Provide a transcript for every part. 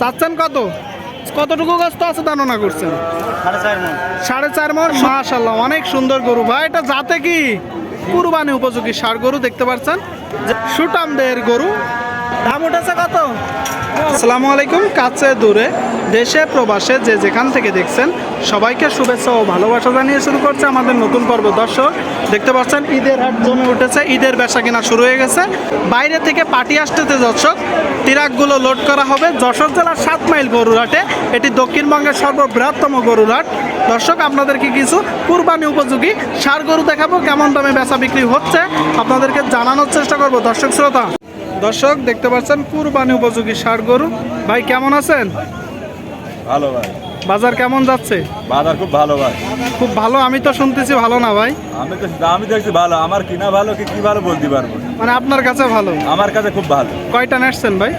চাচ্ছেন কত? কতটুকু গোস্ত আছে দাননা করছেন? সাড়ে চার মন। সাড়ে চার মাশাল্লাহ অনেক সুন্দর গরু। ভাই এটা যাতে কি? কুরবানি উপযোগী সার গরু দেখতে পাচ্ছেন? যে সুটাম দেহের গরু। দাম উঠেছে কত? আসসালামু আলাইকুম কাছে দূরে। দেশে, প্রবাসে, যে যেখান থেকে দেখছেন, সবাইকে শুভেচ্ছা ও ভালোবাসা জানিয়ে শুরু করছে আমাদের নতুন পর্ব। দর্শক, দেখতে পাচ্ছেন, ঈদের হাট জমে উঠেছে, ঈদের বেচা কেনা শুরু হয়ে গেছে। বাইরে থেকে পার্টি আসতেছে, দর্শক। তিরাকগুলো লোড করা হবে যশোর জেলার সাত মাইল গরুরহাটে এটি দক্ষিণবঙ্গের সর্ববৃহত্তম গরুরহাট দর্শক, আপনাদেরকে কিছু কুরবানি উপযোগী সার গরু দেখাবো, কেমন দামে বেচা বিক্রি হচ্ছে, আপনাদেরকে জানানোর চেষ্টা করব। দর্শক, শ্রোতা। দর্শক, দেখতে পাচ্ছেন, কুরবানি উপযোগী সার গরু। ভাই, কেমন আছেন? ভালো ভাই। বাজার কেমন যাচ্ছে? বাজার খুব ভালো ভাই। খুব ভালো? আমি তো শুনতেছি ভালো না ভাই। আমি তো আমি দেখছি ভালো। আমার কিনা ভালো কি কি ভালো বলতে পারব? মানে আপনার কাছে ভালো? আমার কাছে খুব ভালো। কয়টা নেসছেন ভাই?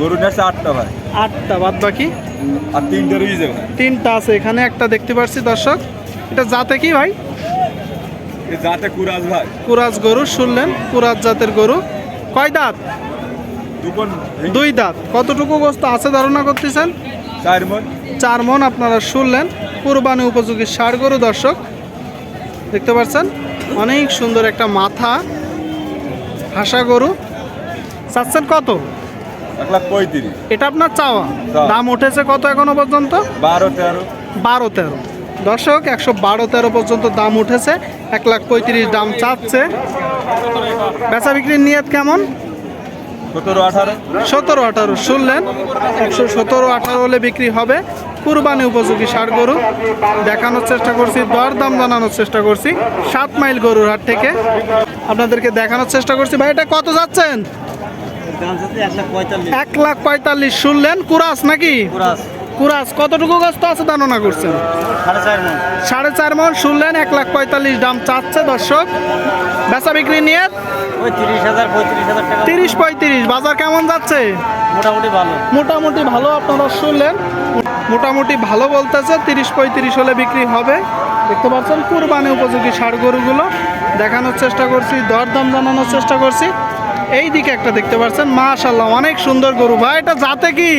গরু নেছে আটটা ভাই। আটটা বাদ বাকি? আর তিনটে রয়েছে ভাই। তিনটা আছে এখানে একটা দেখতে পাচ্ছি দর্শক। এটা জাতে কি ভাই? যাতে কুরাজ ভাই। কুরাজ গরু শুনলেন? কুরাজ জাতের গরু। কয় দাঁত? দুই দাঁত। কতটুকু গোস্ত আছে ধারণা করতেছেন? চার মন। আপনারা শুনলেন কুরবানি উপযোগী ষাড় গরু দর্শক। দেখতে পাচ্ছেন? অনেক সুন্দর একটা মাথা হাসা গরু। চাচ্ছেন কত? এক লাখ পঁয়ত্রিশ। এটা আপনার চাওয়া? চাওয়া। দাম উঠেছে কত এখনও পর্যন্ত? বারো তেরো। বারো তেরো। দর্শক একশো বারো তেরো পর্যন্ত দাম উঠেছে। এক লাখ পঁয়ত্রিশ দাম চাচ্ছে। বেচা বিক্রির নিয়ত কেমন? সতেরো আঠারো? শুনলেন? একশো সতেরো আঠারো হলে বিক্রি হবে। কুরবানি উপযোগী ষাট গরু। দেখানোর চেষ্টা করছি দর দাম জানানোর চেষ্টা করছি। সাত মাইল গরুর হাট থেকে। আপনাদেরকে দেখানোর চেষ্টা করছি। ভাই এটা কত যাচ্ছেন? এক লাখ পঁয়তাল্লিশ শুনলেন? কুরাস নাকি? কুরাস। কুরাস কতটুকু গাছ তো আছে ধারণা করছেন? সাড়ে চার মন। শুনলেন এক লাখ পঁয়তাল্লিশ দাম চাচ্ছে দর্শক। বেচা বিক্রি নিয়ে তিরিশ পঁয়ত্রিশ তিরিশ পঁয়ত্রিশ বাজার কেমন যাচ্ছে? মোটামুটি ভালো। মোটামুটি ভালো আপনারা শুনলেন। মোটামুটি ভালো বলতেছে তিরিশ পঁয়ত্রিশ হলে বিক্রি হবে। দেখতে পাচ্ছেন কুরবানি উপযোগী ষাড় গরুগুলো। দেখানোর চেষ্টা করছি দরদাম জানানোর চেষ্টা করছি। এই দিকে একটা দেখতে পাচ্ছেন মাশাল্লাহ অনেক সুন্দর গরু। ভাই এটা যাতে কি?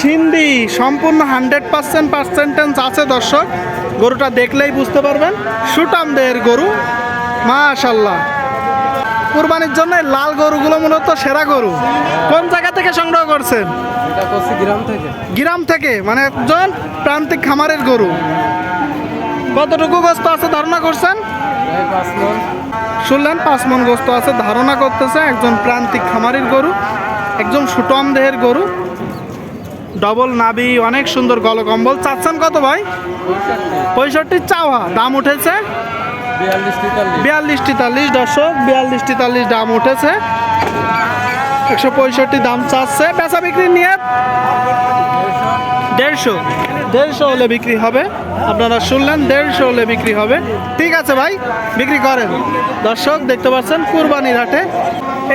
সিন্ধি সম্পূর্ণ হান্ড্রেড পার্সেন্ট পার্সেন্টেন্স আছে দর্শক। গরুটা দেখলেই বুঝতে পারবেন। সুটাম দেহের গরু। মাশাল্লাহ কুরবানির জন্য লাল গরুগুলো মূলত সেরা গরু। কোন জায়গা থেকে সংগ্রহ করছেন? গ্রাম থেকে। গ্রাম থেকে মানে একজন প্রান্তিক খামারের গরু। কতটুকু গোস্ত আছে ধারণা করছেন? শুনলেন পাঁচ মন গোস্ত আছে ধারণা করতেছে একজন প্রান্তিক খামারের গরু। একজন সুটম দেহের গরু। ডবল নাবি অনেক সুন্দর গলকম্বল। চাচ্ছেন কত ভাই? পঁয়ষট্টি। চাওয়া, দাম উঠেছে? বিয়াল্লিশ তেতাল্লিশ দর্শক, বিয়াল্লিশ তেতাল্লিশ দাম উঠেছে। একশো পঁয়ষট্টি দাম চাচ্ছে। বেচা বিক্রি নিয়ে দেড়শো। দেড়শো হলে বিক্রি হবে। আপনারা শুনলেন, দেড়শো হলে বিক্রি হবে। ঠিক আছে ভাই, বিক্রি করেন। দর্শক, দেখতে পাচ্ছেন, কুরবানির হাটে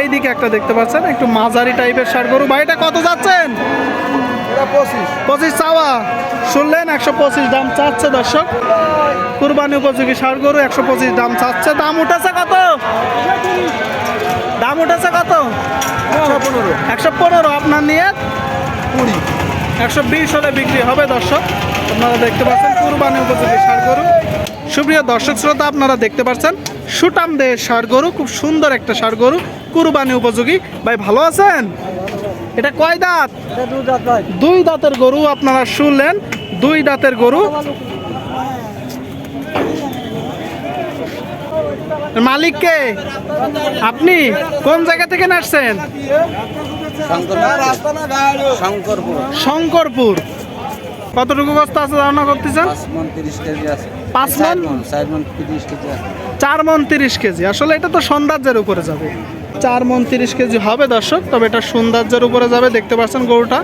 এই দিকে একটা দেখতে পাচ্ছেন একটু মাঝারি টাইপের সার গরু। ভাই এটা কত যাচ্ছেন? পঁচিশ। চাওয়া। শুনলেন একশো পঁচিশ দাম চাচ্ছে দর্শক। কুরবানি উপযোগী সার গরু একশো পঁচিশ দাম চাচ্ছে। দাম উঠেছে কত? দাম উঠেছে কত? একশো পনেরো। আপনার নিয়ে কুড়ি। একশো বিশ হলে বিক্রি হবে দর্শক। আপনারা দেখতে পাচ্ছেন কুরবানি উপযোগী সার গরু। সুপ্রিয় দর্শক শ্রোতা আপনারা দেখতে পাচ্ছেন সুটাম দেহের সার গরু খুব সুন্দর একটা সার গরু কুরবানি উপযোগী। ভাই ভালো আছেন? এটা কয় দাঁত? দুই দাঁতের গরু আপনারা শুনলেন দুই দাঁতের গরু। মালিককে আপনি? কোন জায়গা থেকে শঙ্করপুর। শঙ্করপুর। কতটুকু বস্তা আছে ধারণা করতেছেন? পাঁচ মন? চার মণ? মন তিরিশ কেজি আসলে এটা তো সৌন্দর্যের উপরে যাবে। চার মন তিরিশ কেজি হবে দর্শক তবে এটা সৌন্দর্যের উপরে যাবে। দেখতে পাচ্ছেন গরুটা।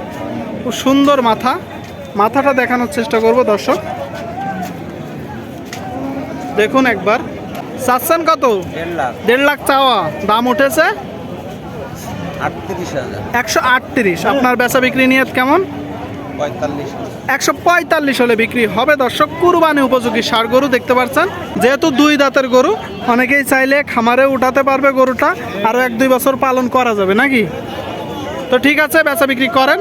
খুব সুন্দর মাথা। মাথাটা দেখানোর চেষ্টা করব দর্শক। দেখুন একবার। চাচ্ছেন কত? দেড় লাখ। দেড় লাখ চাওয়া। দাম উঠেছে? একশো আটত্রিশ। আপনার বেচা বিক্রি নিয়ে কেমন? একশো পঁয়তাল্লিশ হলে। বিক্রি হবে। দর্শক, কুরবানি উপযোগী সার গরু দেখতে পাচ্ছেন। যেহেতু দুই দাঁতের গরু, অনেকেই চাইলে খামারে উঠাতে পারবে গরুটা। আরও এক দুই বছর পালন করা যাবে, নাকি? তো ঠিক আছে, বেচা বিক্রি করেন।